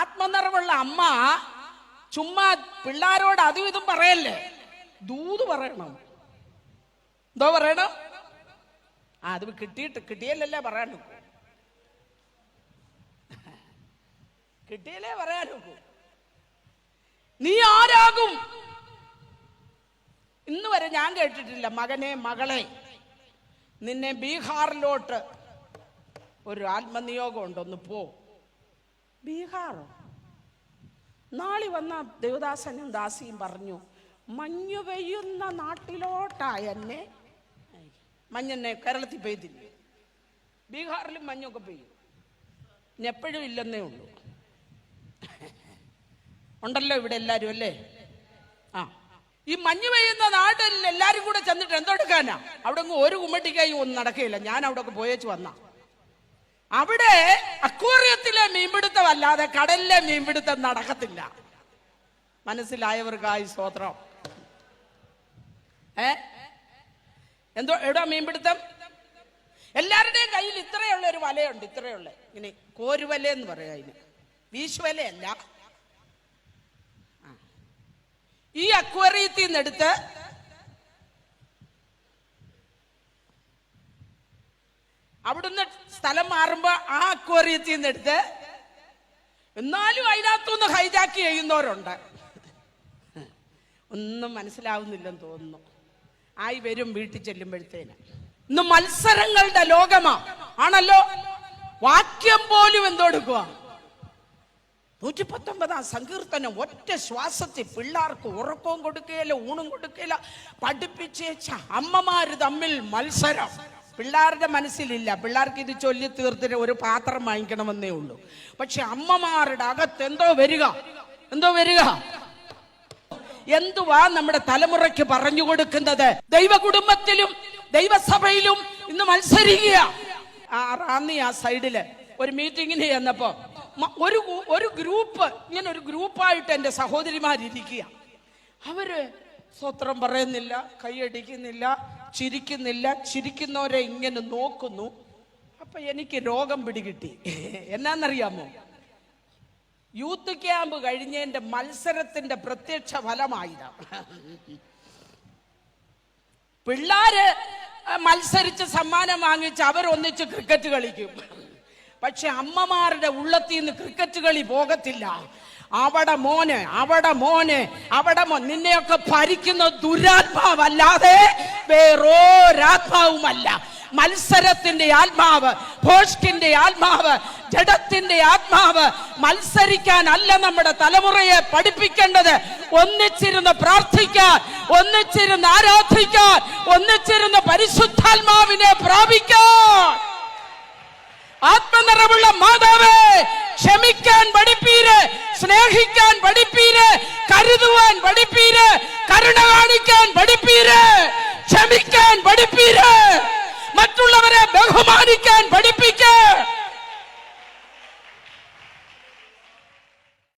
ആത്മനിറവുള്ള അമ്മ ചുമ്മാ പിള്ളാരോട് അതും ഇതും പറയല്ലേ? ദൂത് പറയണം. എന്തോ പറയണം? ആ അത് കിട്ടിയിട്ട് കിട്ടിയല്ലേ പറയാനും കിട്ടിയല്ലേ പറയാനും നീ ആരാകും? ഇന്ന് വരെ ഞാൻ കേട്ടിട്ടില്ല. മകനെ മകളെ. നിന്നെ ബീഹാറിലോട്ട് ഒരു ആത്മനിയോഗം ഉണ്ടൊന്ന് പോ. ബീഹാറോ? നാളെ വന്ന ദേവദാസനും ദാസിയും പറഞ്ഞു മഞ്ഞു പെയ്യുന്ന നാട്ടിലോട്ടാ എന്നെ. മഞ്ഞെന്നെ കേരളത്തിൽ പെയ്തില്ലേ? ബീഹാറിലും മഞ്ഞൊക്കെ പെയ്യും. ഇനി എപ്പോഴും ഇല്ലെന്നേ ഉള്ളൂ. ഉണ്ടല്ലോ ഇവിടെ എല്ലാവരും അല്ലേ? ആ. ഈ മഞ്ഞ് പെയ്യുന്ന നാട്ടിൽ എല്ലാരും കൂടെ ചെന്നിട്ട് എന്തെടുക്കാനാ അവിടെ ഒരു കുമ്മട്ടിക്കായി ഒന്നും നടക്കുകയില്ല. ഞാൻ അവിടെ ഒക്കെ പോയേച്ച് വന്ന. അവിടെ അക്വേറിയത്തിലെ മീൻപിടുത്തം അല്ലാതെ കടലിലെ മീൻപിടുത്തം നടക്കത്തില്ല. മനസ്സിലായവർക്കായി സ്തോത്രം. ഏ? എന്തോ എവിടാ മീൻപിടുത്തം? എല്ലാവരുടെയും കയ്യിൽ ഇത്രയുള്ള ഒരു വലയുണ്ട് ഇത്രയുള്ള. ഇങ്ങനെ കോരുവല എന്ന് പറയാം അതിന്. വീശുവലയല്ല. ഈ അക്വേറിയത്തിൽ നിന്ന് എടുത്ത് അവിടുന്ന് സ്ഥലം മാറുമ്പോൾ ആ അക്വേറിയത്തിൽ നിന്ന് എടുത്ത് എന്നാലും അതിനകത്തുനിന്ന് ഹൈജാക്ക് ചെയ്യുന്നവരുണ്ട്. ഒന്നും മനസ്സിലാവുന്നില്ലെന്ന് തോന്നുന്നു. ആയി വരും വീട്ടിൽ ചെല്ലുമ്പോഴത്തേന്. ഇന്ന് മത്സരങ്ങളുടെ ലോകമാ. ആണല്ലോ? വാക്യം പോലും എന്തോടുക്കുക? നൂറ്റി പത്തൊമ്പതാം സങ്കീർത്തനം ഒറ്റ ശ്വാസത്തിൽ പിള്ളേർക്ക് ഉറക്കവും കൊടുക്കുകയില്ല ഊണും കൊടുക്കുകയില്ല. പഠിപ്പിച്ചേച്ച അമ്മമാര് തമ്മിൽ മത്സരം. പിള്ളേരുടെ മനസ്സിലില്ല. പിള്ളേർക്ക് ഇത് ചൊല്ലി തീർത്തിട്ട് ഒരു പാത്രം വാങ്ങിക്കണമെന്നേ ഉള്ളൂ. പക്ഷെ അമ്മമാരുടെ അകത്ത് എന്തോ വരിക. എന്തോ വരിക. എന്തുവാ നമ്മുടെ തലമുറയ്ക്ക് പറഞ്ഞു കൊടുക്കുന്നത്? ദൈവ കുടുംബത്തിലും ദൈവസഭയിലും ഇന്ന് മത്സരിക്കുക. ആ റാന്നി ആ സൈഡിൽ ഒരു മീറ്റിങ്ങിന് ചെന്നപ്പോ ഒരു ഒരു ഗ്രൂപ്പ് ഇങ്ങനെ ഒരു ഗ്രൂപ്പായിട്ട് എന്റെ സഹോദരിമാരിയ്ക്കുക അവർ സ്വത്രം പറയുന്നില്ല കൈയടിക്കുന്നില്ല ചിരിക്കുന്നില്ല. ചിരിക്കുന്നവരെ ഇങ്ങനെ നോക്കുന്നു. അപ്പൊ എനിക്ക് രോഗം പിടികിട്ടി. എന്നാന്നറിയാമോ? യൂത്ത് ക്യാമ്പ് കഴിഞ്ഞതിന്റെ മത്സരത്തിന്റെ പ്രത്യക്ഷ ഫലമായിതാ. പിള്ളാര് മത്സരിച്ച് സമ്മാനം വാങ്ങിച്ച് അവരൊന്നിച്ച് ക്രിക്കറ്റ് കളിക്കും. പക്ഷെ അമ്മമാരുടെ ഉള്ളത്തിൽ നിന്ന് ക്രിക്കറ്റ് കളി പോകത്തില്ല. അവിടെ മോന് അവിടെ മോന് അവിടെ മോ നിന്നെയൊക്കെ ഭരിക്കുന്ന ദുരാത്മാവല്ലാതെ വേറൊരാത്മാവുമല്ല. മത്സരത്തിന്റെ ആത്മാവ് ഭോഷ്കിന്റെ ആത്മാവ് ജഡത്തിന്റെ ആത്മാവ് മത്സരിക്കാനല്ല നമ്മുടെ തലമുറയെ പഠിപ്പിക്കേണ്ടത്. ഒന്നിച്ചിരുന്ന് പ്രാർത്ഥിക്കാൻ ഒന്നിച്ചിരുന്ന് ആരാധിക്കാൻ ഒന്നിച്ചിരുന്ന് പരിശുദ്ധാത്മാവിനെ പ്രാപിക്കാൻ. ആത്മനിറവുള്ള മാതാവേ ക്ഷമിക്കാൻ പഠിപ്പീര് സ്നേഹിക്കാൻ പഠിപ്പീര് കരുതുവാൻ പഠിപ്പീര് കരുണ കാണിക്കാൻ പഠിപ്പീര് ക്ഷമിക്കാൻ പഠിപ്പീര് മറ്റുള്ളവരെ ബഹുമാനിക്കാൻ പഠിപ്പിക്ക